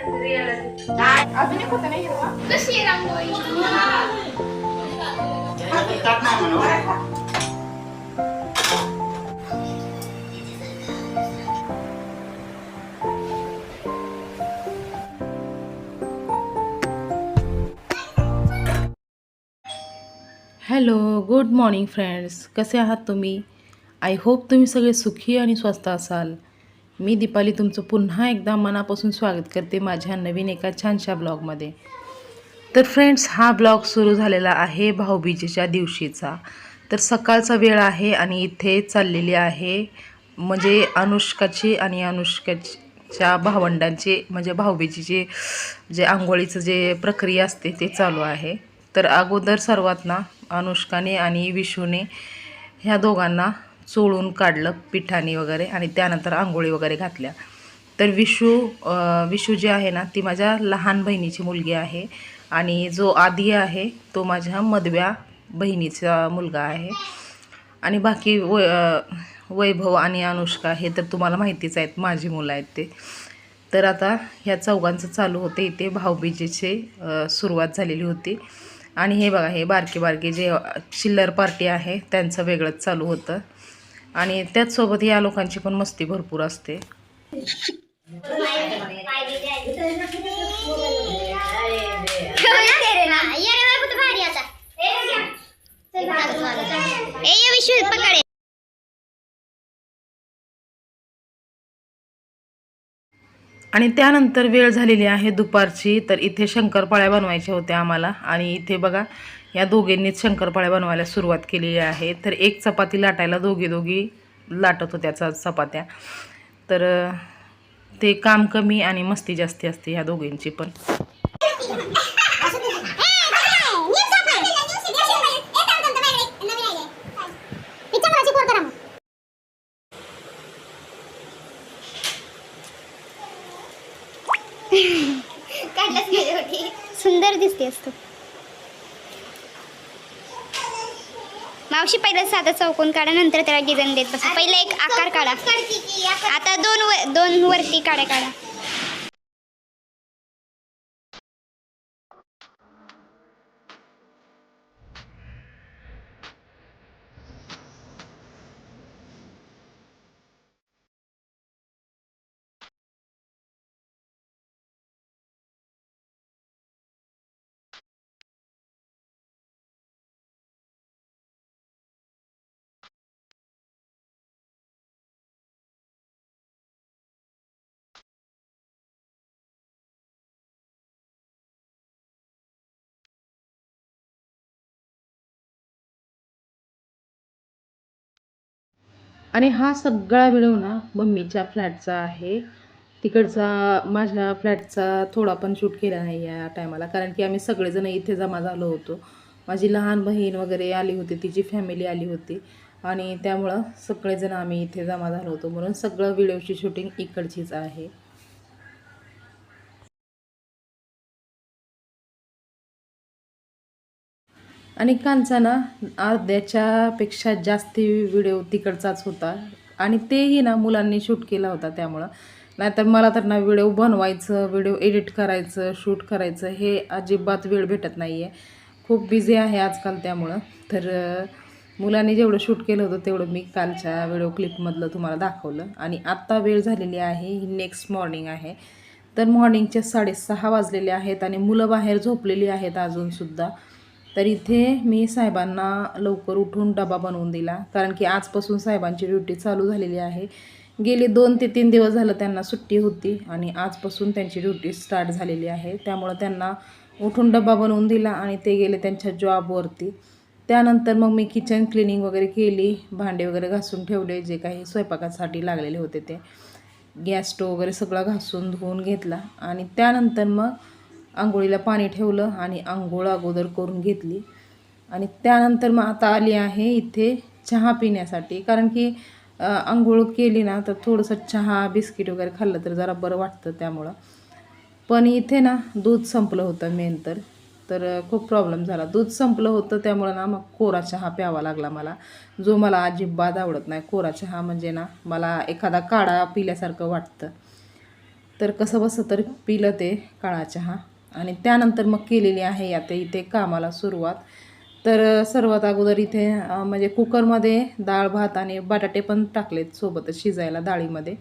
अजून एक होता नाही हिरवा कशी रांगोळी ना म्हणून हॅलो गुड मॉर्निंग फ्रेंड्स. कसे आहात तुम्ही? आय होप तुम्ही सगळे सुखी आणि स्वस्त असाल. मी दीपाली तुमचं पुन्हा एकदा मनापासून स्वागत करते माझ्या नवीन एका छानशा ब्लॉगमध्ये. तर फ्रेंड्स हा ब्लॉग सुरू झालेला आहे भाऊबीजेच्या दिवशीचा. तर सकाळचा वेळ आहे आणि इथे चाललेली आहे म्हणजे अनुष्काची आणि अनुष्काच्या भावंडांचे म्हणजे भाऊबीजेचे जे आंघोळीचं जे प्रक्रिया असते ते चालू आहे. तर अगोदर सर्वात ना अनुष्काने आणि विशूने ह्या दोघांना चोळून काढलं पिठानी वगैरे आणि त्यानंतर आंघोळी वगैरे घातल्या. तर विशू विशू जी आहे ना ती माझ्या लहान बहिणीची मुलगी आहे आणि जो आदी आहे तो माझ्या मधव्या बहिणीचा मुलगा आहे. आणि बाकी व वैभव आणि अनुष्का हे तर तुम्हाला माहितीच आहेत माझी मुलं आहेत ते. तर आता ह्या चौघांचं चालू होते. इथे भाऊबीजेचे सुरुवात झालेली होती. आणि हे बघा हे बारके बारके जे चिल्लर पार्टी आहे त्यांचं वेगळंच चालू होतं. आणि त्याचसोबत या लोकांची पण मस्ती भरपूर असते. पकडे. आणि त्यानंतर वेळ झालेली आहे दुपारची तर इथे शंकरपाळ्या बनवायच्या होत्या आम्हाला. आणि इथे बघा या दोघींनीच शंकरपाळ्या बनवायला सुरुवात केलेली आहे. तर एक चपाती लाटायला दोघी दोघी लाटत होत्या चपात्या. तर ते काम कमी आणि मस्ती जास्ती असते ह्या दोघींची पण. सुंदर दिसते असतो. मावशी पहिला साधा चौकोन काढा नंतर त्याला डिझाईन देत बसा. पहिला एक आकार काढा. आता दोन व- दोन वरती काढा काढा. आणि हा सगळा व्हिडिओ ना मम्मीच्या फ्लॅटचा आहे. तिकडचा माझ्या फ्लॅटचा थोडा पण शूट केला नाही या टायमाला कारण की आम्ही सगळेजण इथे जमा झालो होतो. माझी लहान बहीण वगैरे आली होती तिची फॅमिली आली होती. आणि त्यामुळं सगळेजण आम्ही इथे जमा झालो होतो. म्हणून सगळं व्हिडिओची शूटिंग इकडचीच आहे. आणि कांचा ना अर्ध्याच्यापेक्षा जास्ती व्हिडिओ तिकडचाच होता. आणि तेही ना मुलांनी शूट केला होता त्यामुळं. नाहीतर मला तर ना व्हिडिओ बनवायचं व्हिडिओ एडिट करायचं शूट करायचं हे अजिबात वेळ भेटत नाही आहे खूप बिझी आहे आजकाल त्यामुळं. तर मुलांनी जेवढं शूट केलं होतं तेवढं मी कालच्या व्हिडिओ क्लिपमधलं तुम्हाला दाखवलं. आणि आत्ता वेळ झालेली आहे ही नेक्स्ट मॉर्निंग आहे. तर मॉर्निंगचे साडेसहा वाजलेले आहेत आणि मुलं बाहेर झोपलेली आहेत अजूनसुद्धा तर इथे मी साहेबांना लवकर उठून डबा बनवून दिला. कारण की आजपासून साहेबांची ड्युटी चालू झालेली आहे. गेली दोन ते तीन दिवस झालं त्यांना सुट्टी होती आणि आजपासून त्यांची ड्युटी स्टार्ट झालेली आहे. त्यामुळं त्यांना उठून डबा बनवून दिला आणि ते गेले त्यांच्या जॉबवरती त्यानंतर मग मी किचन क्लिनिंग वगैरे केली. भांडे वगैरे घासून ठेवले. जे काही स्वयंपाकासाठी लागलेले होते ते. गॅस स्टोव वगैरे सगळं घासून धुवून घेतला. आणि त्यानंतर मग आंघोळीला पाणी ठेवलं आणि आंघोळ अगोदर करून घेतली. आणि त्यानंतर मग आता आली आहे इथे चहा पिण्यासाठी. कारण की आंघोळ केली ना तर थोडंसं चहा बिस्किट वगैरे खाल्लं तर जरा बरं वाटतं त्यामुळं. पण इथे ना दूध संपलं होतं मेन तर. तर खूप प्रॉब्लेम झाला. दूध संपलं होतं त्यामुळं ना मग कोरा चहा प्यावा लागला मला. जो मला अजिबात आवडत नाही. कोरा चहा म्हणजे ना मला एखादा काळा पिल्यासारखं वाटतं. तर कसं बसं तर पिलं ते काळा चहा. आणि त्यानंतर मग केलेली आहे आता इथे कामाला सुरुवात. तर सर्वात अगोदर इथे म्हणजे कुकरमध्ये डाळ भात आणि बटाटे पण टाकलेत सोबतच शिजायला डाळीमध्ये.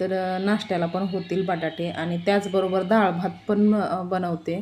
तर नाश्त्याला पण होतील बटाटे आणि त्याचबरोबर डाळ भात पण बनवते.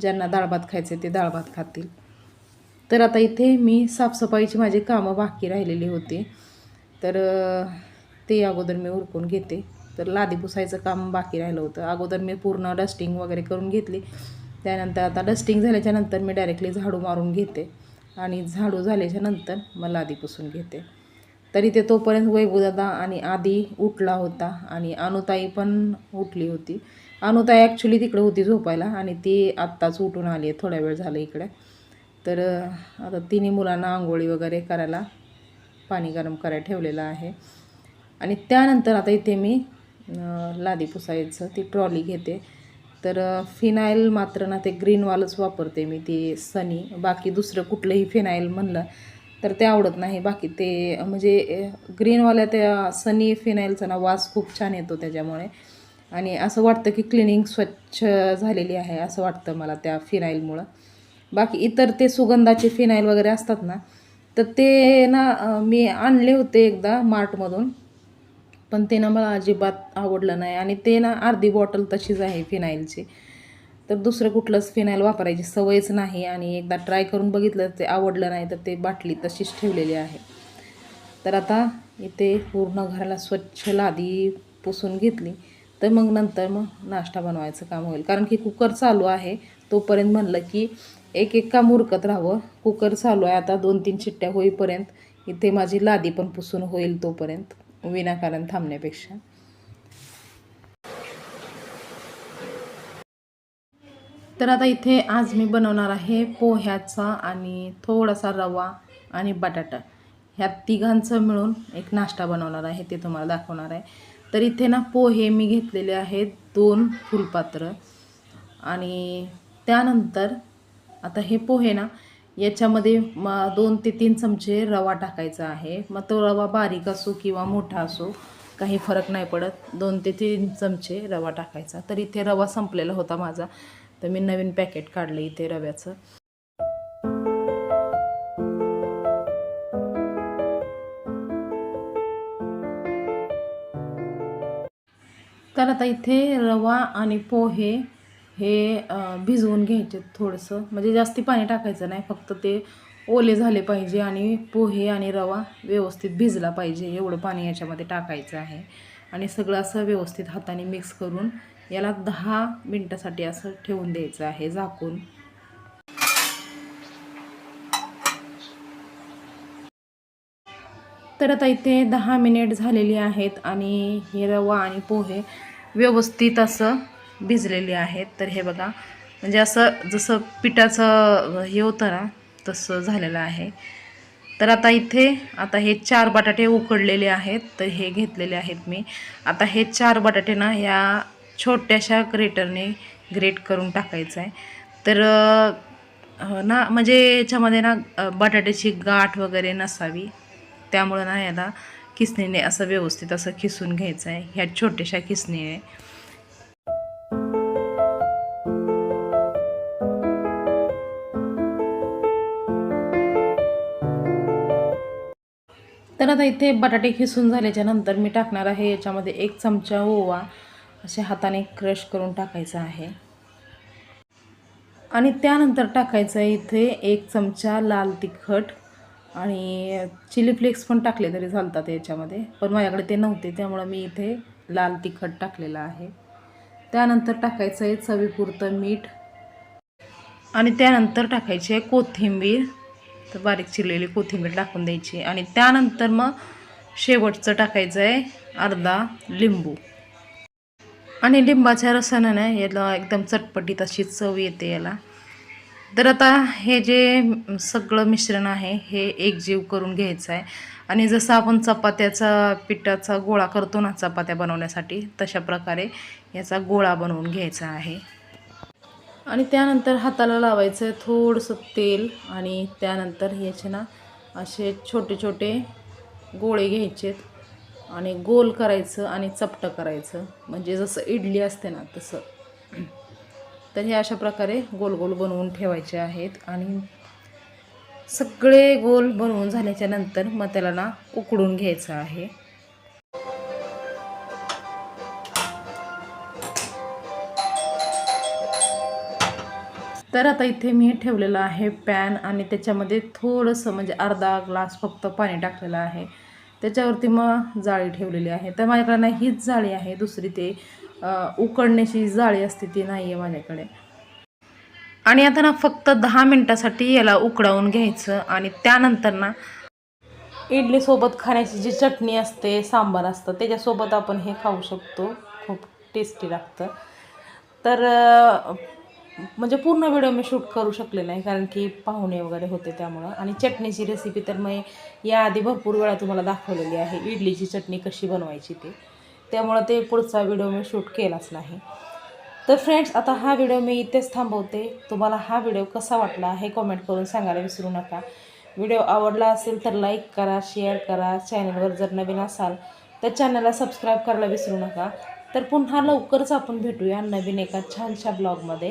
ज्यांना डाळ भात खायचे ते डाळ भात खातील. तर आता इथे मी साफसफाईची माझी कामं बाकी राहिलेली होती. तर ते अगोदर मी उरकून घेते. तर लादी पुसायचं काम बाकी राहिलं होतं. अगोदर मी पूर्ण डस्टिंग वगैरे करून घेतली. त्यानंतर आता डस्टिंग झाल्याच्यानंतर मी डायरेक्टली झाडू मारून घेते. आणि झाडू झाल्याच्यानंतर मग लादी पुसून घेते. तरी ते तोपर्यंत वैभूदादा आणि आधी उठला होता आणि अनुताई पण उठली होती. अनुताई ॲक्च्युली तिकडे होती झोपायला आणि ती आत्ताच उठून आली आहे. थोड्या वेळ झालं इकडे. तर आता तिन्ही मुलांना आंघोळी वगैरे करायला पाणी गरम करायला ठेवलेलं आहे. आणि त्यानंतर आता इथे मी लादी पुसायचं ती ट्रॉली घेते. तर फिनाईल मात्र ना ते ग्रीनवालच वापरते मी ती सनी. बाकी दुसरं कुठलंही फिनाईल म्हणलं तर ते आवडत नाही. बाकी ते म्हणजे ग्रीनवाल्या त्या सनी फिनाईलचा ना वास खूप छान येतो त्याच्यामुळे. आणि असं वाटतं की क्लिनिंग स्वच्छ झालेली आहे असं वाटतं मला त्या फिनाईलमुळं. बाकी इतर ते सुगंधाचे फिनाईल वगैरे असतात ना तर ते ना मी आणले होते एकदा मार्टमधून. पण ते ना मला अजिबात आवडलं नाही. आणि ते ना अर्धी बॉटल तशीच आहे फिनाईलची तर दुसरं कुठलंच फिनाईल वापरायची सवयच नाही. आणि एकदा ट्राय करून बघितलं ते आवडलं नाही तर ते बाटली तशीच ठेवलेली आहे. तर आता इथे पूर्ण घराला स्वच्छ लादी पुसून घेतली. तर मग नंतर मग नाश्ता बनवायचं काम होईल. कारण की कुकर चालू आहे. तोपर्यंत म्हणलं की एक एक काम उरकत राहावं. कुकर चालू आहे. आता दोन तीन शिट्ट्या होईपर्यंत इथे माझी लादी पण पुसून होईल तोपर्यंत. विनाकारण थांबण्यापेक्षा. तर आता इथे आज मी बनवणार आहे पोह्याचा आणि थोडासा रवा आणि बटाटा. ह्या तिघांचं मिळून एक नाश्ता बनवणार आहे ते तुम्हाला दाखवणार आहे. तर इथे ना पोहे मी घेतलेले आहेत दोन फुलपात्र. आणि त्यानंतर आता हे पोहे ना याच्यामध्ये म दोन ते तीन चमचे रवा टाकायचा आहे. मग तो रवा बारीक असो किंवा मोठा असो काही फरक नाही पडत. दोन ते तीन चमचे रवा टाकायचा. तर इथे रवा संपलेला होता माझा. तर मी नवीन पॅकेट काढलं इथे रव्याचं. तर आता इथे रवा आणि पोहे हे भिजवून घ्यायचे थोडंसं. म्हणजे जास्ती पाणी टाकायचं नाही फक्त ते ओले झाले पाहिजे आणि पोहे आणि रवा व्यवस्थित भिजला पाहिजे. एवढं पाणी याच्यामध्ये टाकायचं आहे. आणि सगळं असं व्यवस्थित हाताने मिक्स करून याला दहा मिनटासाठी असं ठेवून द्यायचं आहे झाकून. तर आता इथे दहा मिनिट झालेली आहेत आणि हे रवा आणि पोहे व्यवस्थित असं भिजलेली आहेत. तर हे बघा म्हणजे असं जसं पिठाचं हे होतं ना तसं झालेलं आहे. तर आता इथे आता हे चार बटाटे उकडलेले आहेत. तर हे घेतलेले आहेत मी. आता हे चार बटाटे ना ह्या छोट्याशा ग्रेटरने ग्रेट करून टाकायचं आहे तर ना म्हणजे याच्यामध्ये ना बटाट्याची गाठ वगैरे नसावी. त्यामुळं ना याला किसणीने असं व्यवस्थित असं किसून घ्यायचं आहे ह्या छोट्याशा किसणीने तर आता इथे बटाटे खिसून झाल्याच्यानंतर मी टाकणार आहे याच्यामध्ये एक चमचा ओवा. असे हाताने क्रश करून टाकायचा आहे. आणि त्यानंतर टाकायचं आहे इथे एक चमचा लाल तिखट. आणि चिली फ्लेक्स पण टाकले तरी चालतात याच्यामध्ये. पण माझ्याकडे ते नव्हते त्यामुळं मी इथे लाल तिखट टाकलेलं आहे. त्यानंतर टाकायचं आहे चवीपुरतं मीठ. आणि त्यानंतर टाकायची आहे कोथिंबीर. तर बारीक चिरलेली कोथिंबीर टाकून द्यायची आणि त्यानंतर मग शेवटचं टाकायचं आहे अर्धा लिंबू. आणि लिंबाच्या रसानं ना याला एकदम चटपटीत अशी चव येते याला. तर आता हे जे सगळं मिश्रण आहे हे एकजीव करून घ्यायचं आहे. आणि जसं आपण चपात्याचा पिठाचा गोळा करतो ना चपात्या बनवण्यासाठी तशा प्रकारे याचा गोळा बनवून घ्यायचा आहे. आणि त्यानंतर हाताला लावायचं आहे थोडंसं तेल आणि त्यानंतर ह्याचे ना असे छोटे छोटे गोळे घ्यायचेत आणि गोल करायचं आणि चपटं करायचं. म्हणजे जसं इडली असते ना तसं. तर हे अशा प्रकारे गोल गोल बनवून ठेवायचे आहेत आणि सगळे गोल बनवून झाल्याच्यानंतर मग त्याला ना उकडून घ्यायचं आहे. तर आता इथे मी ठेवलेलं आहे पॅन आणि त्याच्यामध्ये थोडंसं म्हणजे अर्धा ग्लास फक्त पाणी टाकलेलं आहे. त्याच्यावरती मग जाळी ठेवलेली आहे. तर माझ्याकडे ना हीच जाळी आहे. दुसरी ते उकडण्याची जाळी असते ती नाही आहे माझ्याकडे. आणि आता ना फक्त दहा मिनटासाठी याला उकडावून घ्यायचं आणि त्यानंतर ना इडलीसोबत खाण्याची जी चटणी असते सांबार असतं त्याच्यासोबत आपण हे खाऊ शकतो. खूप टेस्टी लागतं. तर म्हणजे पूर्ण व्हिडिओ मी शूट करू शकले नाही कारण की पाहुणे वगैरे होते त्यामुळं. आणि चटणीची रेसिपी तर मी याआधी भरपूर वेळा तुम्हाला दाखवलेली आहे इडलीची चटणी कशी बनवायची ती. त्यामुळं ते पुढचा व्हिडिओ मी शूट केलाच नाही. तर फ्रेंड्स आता हा व्हिडिओ मी इथेच थांबवते. तुम्हाला हा व्हिडिओ कसा वाटला हे कमेंट करून सांगायला विसरू नका. व्हिडिओ आवडला असेल तर लाईक करा शेअर करा. चॅनलवर जर नवीन असाल तर चॅनलला सबस्क्राईब करायला विसरू नका. तर पुन्हा लवकरच आपण भेटूया नवीन एका छानशा ब्लॉगमध्ये